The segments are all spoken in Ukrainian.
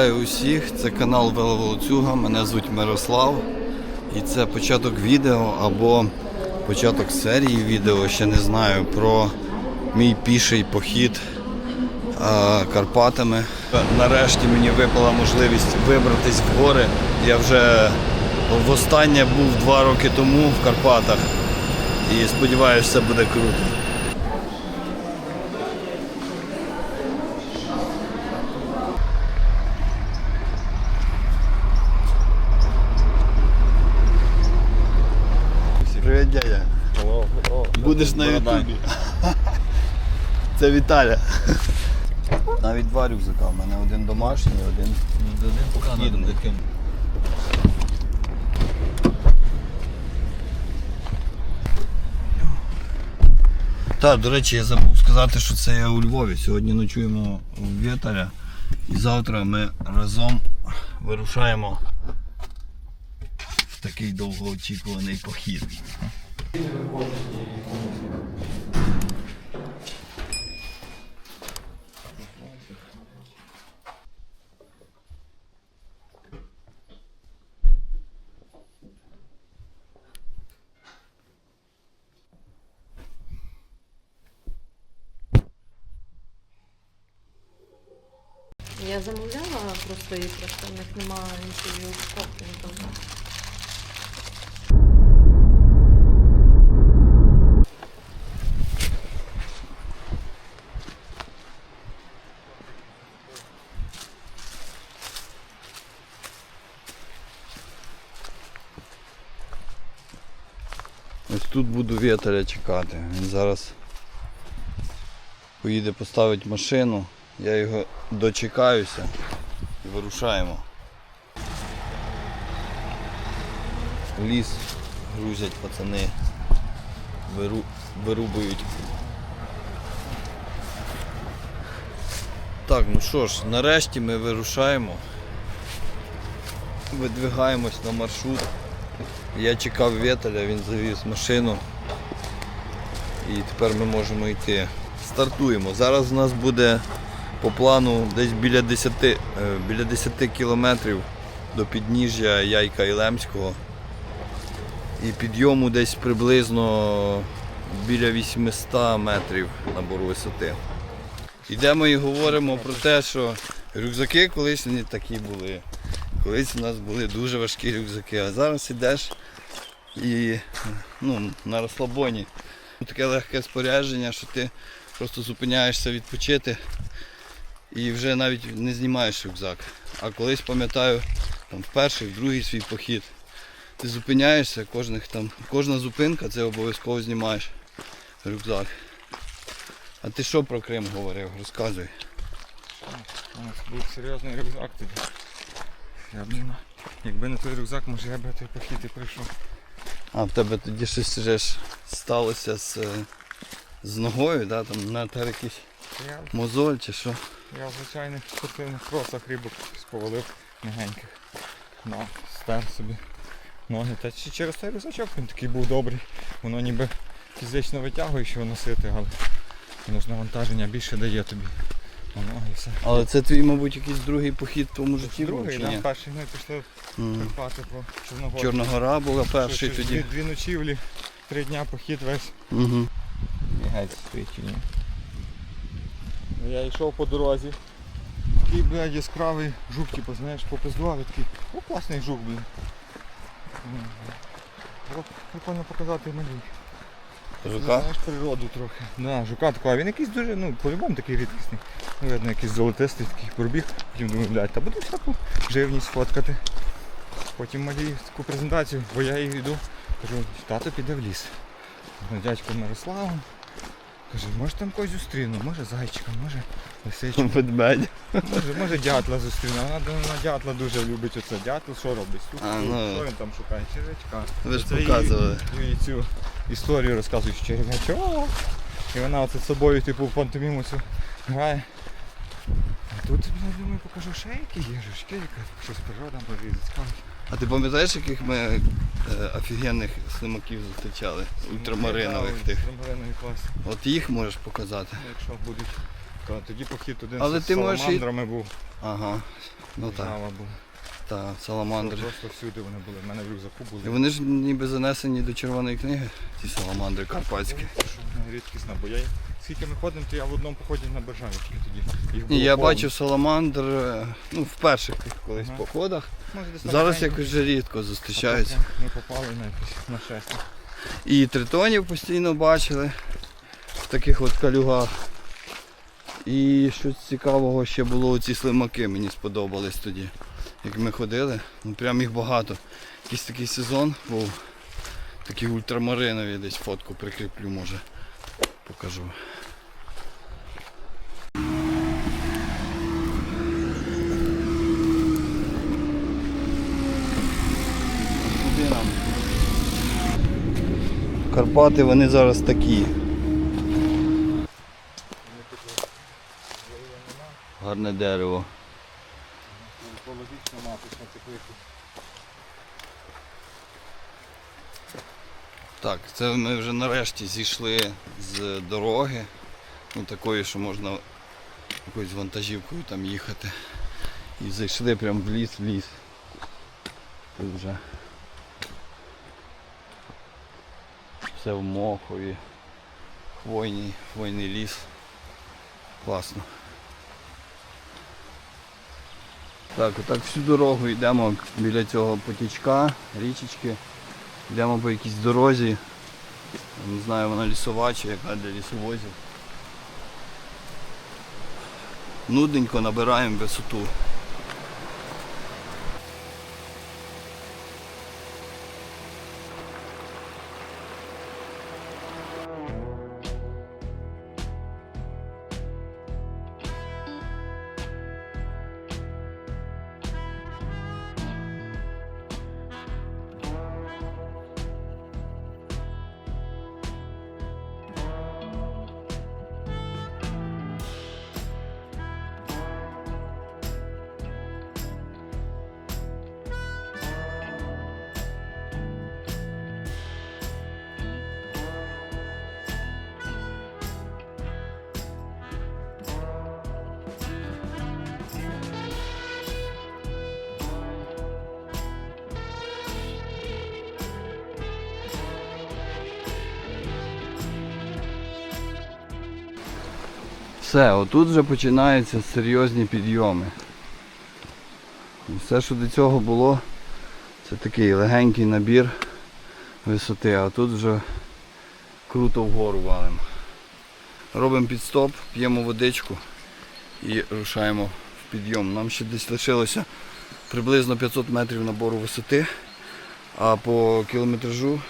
Вітаю усіх, це канал Веловолоцюга, мене звуть Мирослав. І це початок відео або початок серії відео, ще не знаю, про мій піший похід Карпатами. Нарешті мені випала можливість вибратись в гори. Я вже востаннє був два роки тому в Карпатах і сподіваюся, все буде круто. Будеш на ютубі. Це Віталя. Навіть два рюкзака. У мене один домашній, один. Їдемо. Так, до речі, я забув сказати, що це я у Львові. Сьогодні ночуємо у Віталя. І завтра ми разом вирушаємо в такий довгоочікуваний похід. Я замовляла просто в них немає іншої упаковки. Ось тут буду Віталя чекати. Він зараз поїде поставить машину, я його дочекаюся вирушаємо. В ліс грузять пацани, виру, вирубують. Так, ну що ж, нарешті ми вирушаємо. Видвигаємось на маршрут. Я чекав Вєталя, він завіз машину. І тепер ми можемо йти. Стартуємо. Зараз у нас буде по плану десь біля 10, е, біля 10 кілометрів до підніжжя Яйка і Лемського. І підйому десь приблизно біля 800 метрів набору висоти. Йдемо і говоримо про те, що рюкзаки колись не такі були. Колись у нас були дуже важкі рюкзаки, а зараз йдеш і ну, на розслабоні. Таке легке спорядження, що ти просто зупиняєшся відпочити і вже навіть не знімаєш рюкзак. А колись пам'ятаю, там, в перший, в другий свій похід, ти зупиняєшся, кожних, там, кожна зупинка це обов'язково знімаєш рюкзак. А ти що про Крим говорив? Розказуй. У нас був серйозний рюкзак тоді. Я б не Якби не той рюкзак, може я б той похід і прийшов. А в тебе тоді щось вже ж сталося з, е, з ногою, да? там натер якийсь мозоль чи що? Я в звичайних спортивних кросах рибок сповалив легеньких. На, стер собі ноги. Та чи через той рюкзачок він такий був добрий. Воно ніби фізично витягує, що носити, але воно ж навантаження більше дає тобі. На ноги і все. Але це твій, мабуть, якийсь другий похід в твоєму житті був, Другий, чи да, перший ми пішли в М. Карпати по Чорногорі. Чорногора була перший Що, чи тоді. Дві, дві ночівлі, три дня похід весь. Угу. Геть стоїть чи ні. Я йшов по дорозі. Такий, блядь, яскравий жук, типу, знаєш, попиздував і такий. О, класний жук, блядь. М, Було Прикольно показати малюй. Жука? Знаєш, природу трохи. Да, жука такого. Він якийсь дуже, ну, по-любому такий рідкісний. Ну, видно, якийсь золотистий такий пробіг. Потім думаю, блядь, та буду всяку живність фоткати. Потім малюю таку презентацію, бо я її йду. Кажу, тато піде в ліс. Ну, Дядько Мирославом. Каже, може там когось зустріну, може зайчика, може лисичку, Ведмедь. може, може дятла зустріну. Вона, вона дятла дуже любить оце. Дятел що робить? Слухай, А, ну. Що він там шукає? Червячка. Ви ж Це показували. їй цю історію розказують, що червячок. І вона оце з собою, типу, в пантоміму цю грає. А тут, я думаю, покажу ще які є жучки, яка щось природа може цікавить. А ти пам'ятаєш, яких ми е, офігенних слимаків зустрічали? Ультрамаринових тих. Ультрамариновий клас. От їх можеш показати. Якщо будуть То тоді похід один Але з ти можеш і- саламандрами був. Ага. Ну так, Жава був. Та, саламандри. Просто всюди вони були. В мене в рюкзаку були. І вони ж ніби занесені до червоної книги, ті саламандри карпатські. Рідкісна, бо я скільки ми ходимо, то я в одному поході на Бержаві тоді. Їх було я повно. бачив саламандр е, ну, в перших тих колись Ага. походах. Може, десь на Зараз якось вже рідко А зустрічаються. потім Ми попали на якесь нашестя. І тритонів постійно бачили в таких от калюгах. І щось цікавого ще було ці слимаки, мені сподобались тоді. Як ми ходили, ну прям їх багато. Якийсь такий сезон був. Такі ультрамаринові десь фотку прикріплю, може. Покажу. Карпати вони зараз такі. Гарне дерево. Екологічно мати циклику. Так, це ми вже нарешті зійшли з дороги. Ну такої, що можна якоюсь вантажівкою там їхати. І зайшли прямо в ліс в ліс. Тут вже все в мохові. Хвойний, хвойний ліс. Класно. Так, отак всю дорогу йдемо біля цього потічка, річечки. Йдемо по якійсь дорозі. Не знаю, вона лісова чи яка для лісовозів. Нудненько набираємо висоту. Все, отут вже починаються серйозні підйоми. Все, що до цього було, це такий легенький набір висоти, а тут вже круто вгору валимо. Робимо підстоп, п'ємо водичку і рушаємо в підйом. Нам ще десь лишилося приблизно 500 метрів набору висоти, а по кілометражу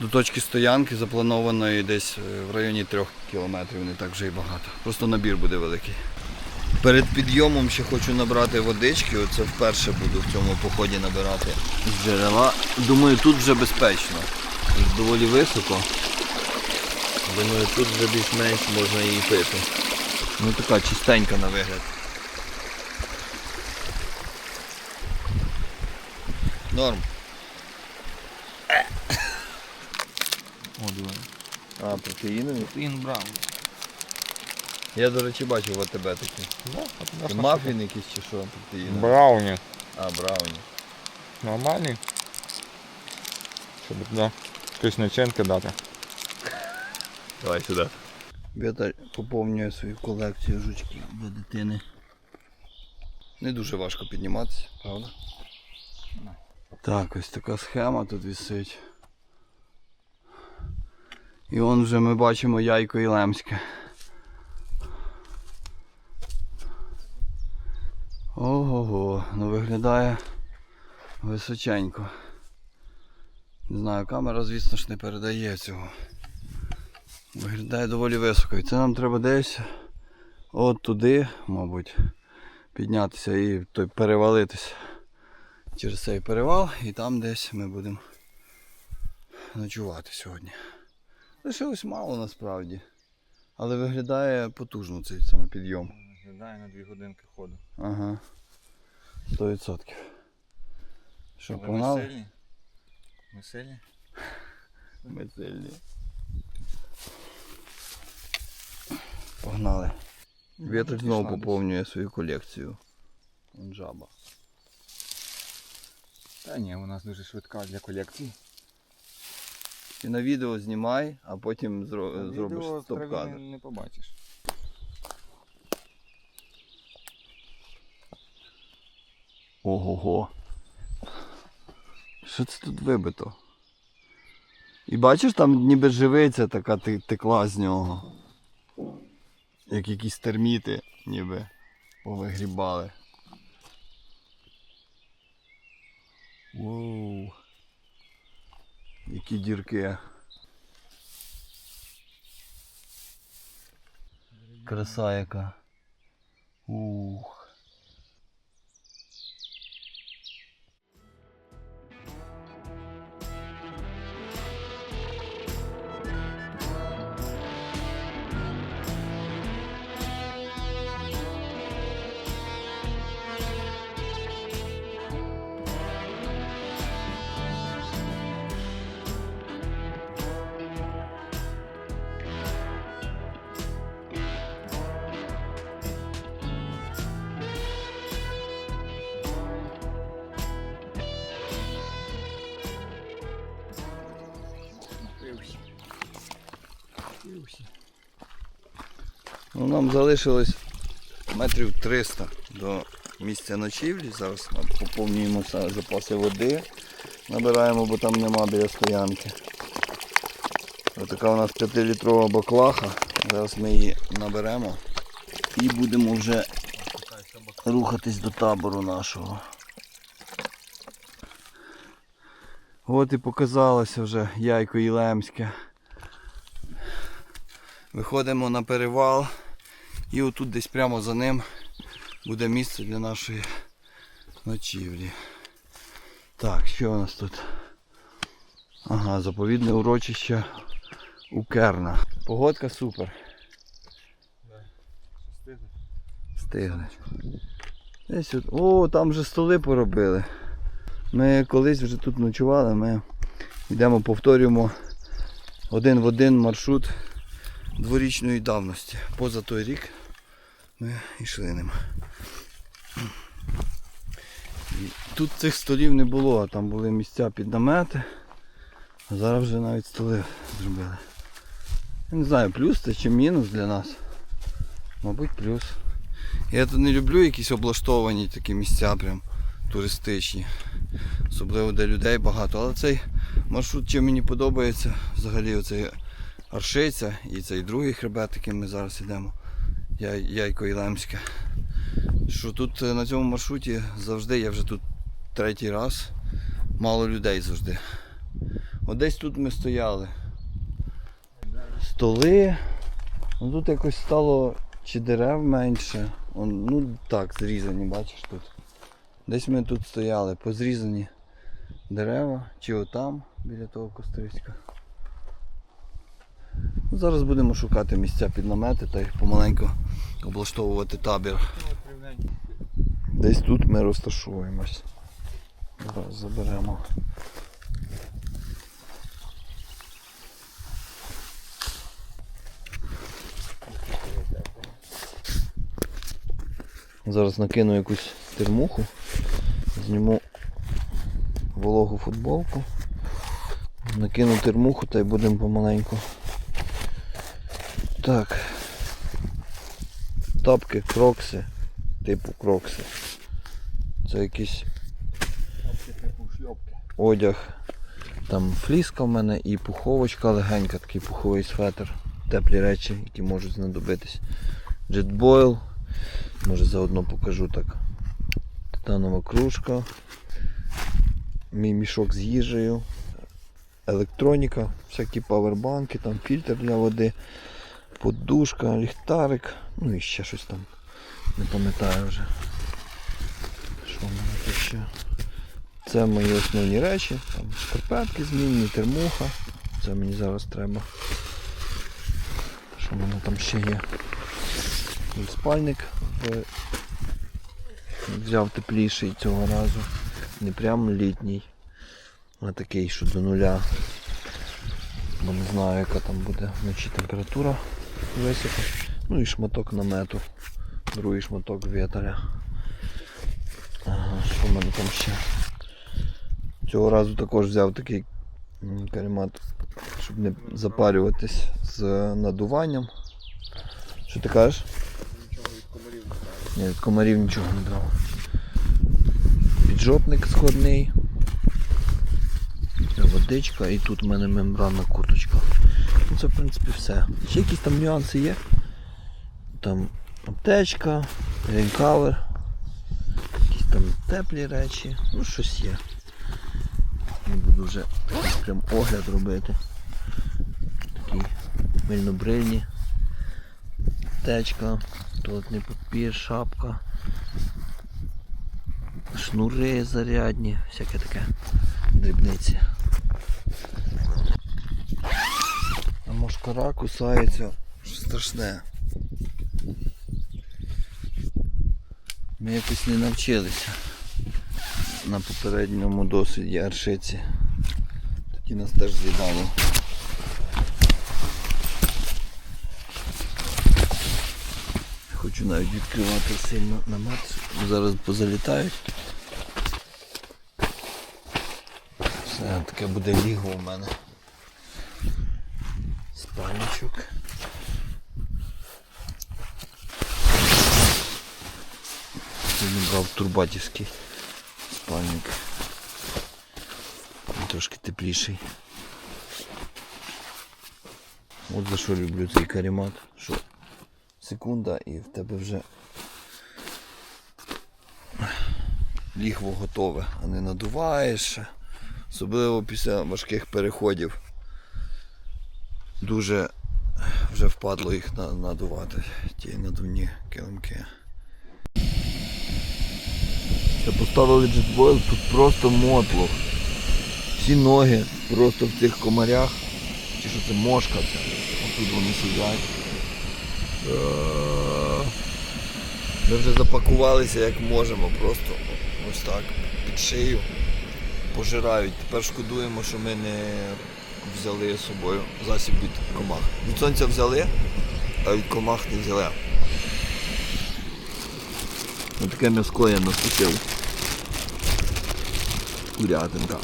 до точки стоянки запланованої десь е, в районі 3 кілометрів, не так вже і багато. Просто набір буде великий. Перед підйомом ще хочу набрати водички, оце вперше буду в цьому поході набирати з джерела. Думаю, тут вже безпечно. Доволі високо. Думаю, тут вже більш-менш можна її пити. Ну така чистенька на вигляд. Норм. О, диви. А, протеїнові? Він брав. Я, до речі, бачив в АТБ такі. Це мафін якийсь чи що протеїнові? Брауні. А, брауні. Нормальний. Щоб туди якусь начинки дати. Давай сюди. Бета поповнює свою колекцію жучків для дитини. Не дуже важко підніматися, правда? Так, ось така схема тут висить. І он вже ми бачимо яйко і лемське. Ого-го, ну виглядає височенько. Не знаю, камера, звісно ж, не передає цього. Виглядає доволі високо. І це нам треба десь от туди, мабуть, піднятися і той перевалитися через цей перевал і там десь ми будемо ночувати сьогодні. Лишилось мало насправді. Але виглядає потужно цей саме підйом. Виглядає на дві годинки ходу. Ага. 100%. Що, Але погнали? Ми сильні. Ми сильні. Ми сильні. Погнали. Вітер знову поповнює свою колекцію. Жаба. Та ні, у нас дуже швидка для колекції. Ти на відео знімай, а потім зро- зробиш стоп-кадр. Не, не побачиш. Ого-го. Що це тут вибито? І бачиш, там ніби живиця така текла з нього. Як якісь терміти ніби повигрібали. Воу. Які дірки. Краса яка. Ух. Ну, нам залишилось метрів 300 до місця ночівлі. Зараз поповнюємо запаси води. Набираємо, бо там нема біля стоянки. Ось така у нас 5-літрова баклаха. Зараз ми її наберемо і будемо вже рухатись до табору нашого. От і показалося вже яйко Єлемське. Виходимо на перевал і отут десь прямо за ним буде місце для нашої ночівлі. Так, що у нас тут? Ага, заповідне урочище Укерна. Погодка супер. Стигли. Десь от... О, там вже столи поробили. Ми колись вже тут ночували, ми йдемо, повторюємо один в один маршрут дворічної давності. Поза той рік ми йшли ним. Тут цих столів не було, а там були місця під намети. А зараз вже навіть столи зробили. Я не знаю, плюс це чи мінус для нас. Мабуть, плюс. Я тут не люблю якісь облаштовані такі місця прям туристичні. Особливо де людей багато. Але цей маршрут чим мені подобається взагалі оцей Аршиця і цей другий хребет, яким ми зараз йдемо. Яйко Ілемське. Що тут е, на цьому маршруті завжди, я вже тут третій раз, мало людей завжди. От десь тут ми стояли. Столи. Ну тут якось стало чи дерев менше. Он, ну так, зрізані, бачиш тут. Десь ми тут стояли, позрізані дерева, чи отам, біля того кострицька. Зараз будемо шукати місця під намети та й помаленьку облаштовувати табір. Десь тут ми розташуємось. Зараз заберемо. Зараз накину якусь термуху, зніму вологу футболку, накину термуху та й будемо помаленьку. Так. Тапки, крокси, типу крокси. Це якийсь одяг. Там фліска в мене і пуховочка легенька, такий пуховий светр. Теплі речі, які можуть знадобитись. Jetboil. Може заодно покажу так. Титанова кружка. Мій мішок з їжею. Електроніка, всякі павербанки, там фільтр для води, подушка, ліхтарик, ну і ще щось там. Не пам'ятаю вже. Що в мене тут ще? Це мої основні речі. Там шкарпетки змінні, термуха. Це мені зараз треба. Що в мене там ще є? Спальник взяв тепліший цього разу. Не прям літній, а такий, що до нуля. Бо не знаю, яка там буде вночі температура висока. Ну і шматок намету. Другий шматок віталя. Ага, що в мене там ще? Цього разу також взяв такий каремат, щоб не запарюватись з надуванням. Що ти кажеш? Нічого від комарів не знаю. Ні, від комарів нічого не брав. Піджопник складний. Водичка і тут в мене мембранна курточка. Це в принципі все. Ще якісь там нюанси є. Там аптечка, рейнкавер, якісь там теплі речі, ну щось є. Не буду вже прям огляд робити. Такі мильнобрильні. Аптечка, туалетний папір, шапка, шнури зарядні, всяке таке дрібниці. А мошкара кусається страшне. Ми якось не навчилися на попередньому досвіді аршиці. Тоді нас теж з'їдало. Хочу навіть відкривати сильно намет. Зараз позалітають. Все, таке буде ліго у мене. Спальничок. Сьогодні брав турбатівський спальник. Він Трошки тепліший. От за що люблю цей каремат. Що секунда і в тебе вже лігво готове, а не надуваєш. Особливо після важких переходів. Дуже вже впадло їх надувати, ті надувні килимки. Це поставили джетбойл, тут просто мотлох. Всі ноги просто в цих комарях. Чи що це мошка це? Отут вони сидять. Е, Ми вже запакувалися як можемо, просто ось так під шию пожирають. Тепер шкодуємо, що ми не взяли з собою засіб від комах. Від сонця взяли, а від комах не взяли. Ось таке м'яско я насушив. Курятинка.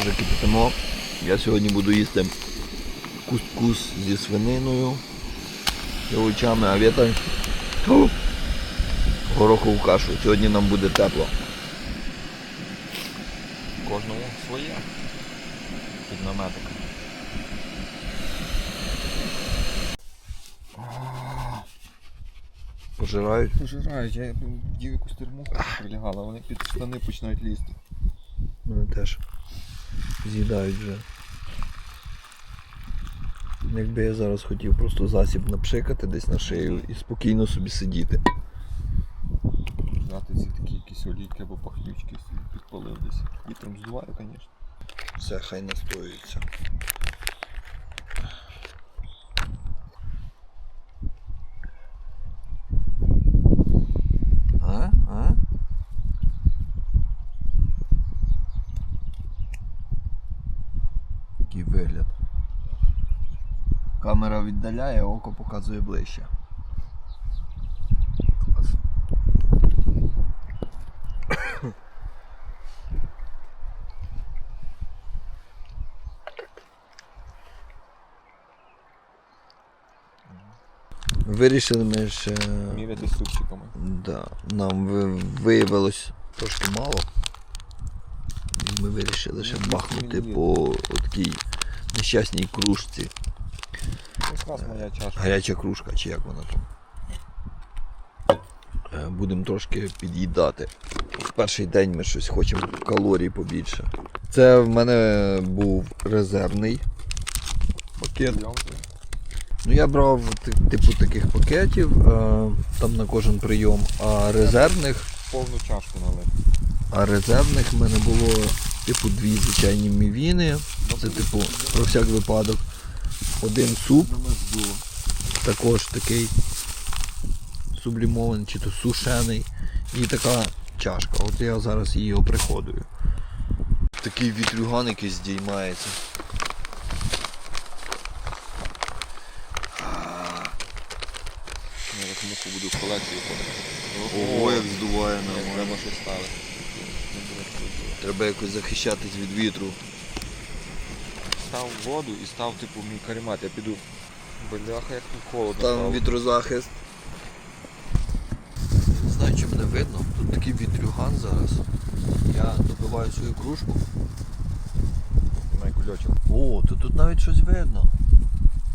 Вже кипятимо. Я сьогодні буду їсти кускус зі свининою і овочами, а Тьфу. горохову кашу. Сьогодні нам буде тепло. Кожному своє. Наметик. Пожирають. Пожирають, я дів якусь термуху прилягала, вони під штани починають лізти. Мене теж з'їдають вже. Якби я зараз хотів просто засіб напшикати десь на шию і спокійно собі сидіти. Взяти ці такі якісь олійки або пахнючки підпалив десь. Вітром здуваю, звісно. Все, хай настоюється. А? Вигляд. Камера віддаляє, око показує ближче. Вирішили ми ще. Міряти супчиками. Да, нам ви- виявилось трошки мало. Ми вирішили ще Ну, бахнути по такій нещасній кружці. Моя чашка. Гаряча кружка, чи як вона там. Е, Будемо трошки під'їдати. В перший день ми щось хочемо калорій побільше. Це в мене був резервний пакет. Ну я брав типу таких пакетів, е, там на кожен прийом, а резервних, Повну чашку налив. а резервних в мене було типу дві звичайні мівіни. Це типу про всяк випадок. Один суп, також такий сублімований чи то сушений. І така чашка. От я зараз її оприходую. Такий вітрюган якийсь здіймається. як муху буду в колекцію Ого, як здуває нормально. треба щось ставити. Треба якось захищатись від вітру. Став воду і став типу мій каремат. Я піду. Бляха, як тут холодно. Там стало. вітрозахист. Не знаю, чи мене видно. Тут такий вітрюган зараз. Я допиваю свою кружку. Май кульочок. О, то тут навіть щось видно.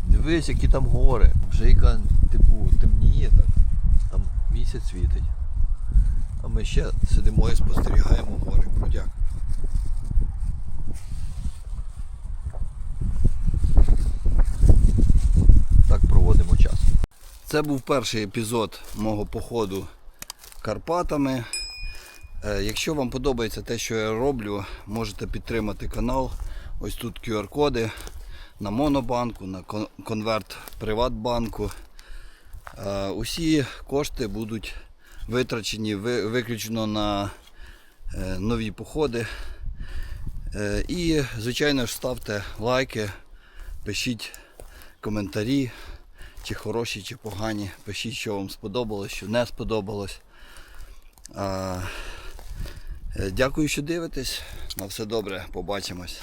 Дивись, які там гори. Вже яка, типу, темніє так. Там місяць світить. А ми ще сидимо і спостерігаємо гори. Крутяк. Так проводимо час. Це був перший епізод мого походу Карпатами. Е, Якщо вам подобається те, що я роблю, можете підтримати канал. Ось тут QR-коди на Монобанку, на конверт Приватбанку. Е, Усі кошти будуть витрачені виключно на е, нові походи. Е, І, звичайно ж, ставте лайки, пишіть коментарі, чи хороші, чи погані. Пишіть, що вам сподобалось, що не сподобалось. Дякую, що дивитесь. На все добре, побачимось.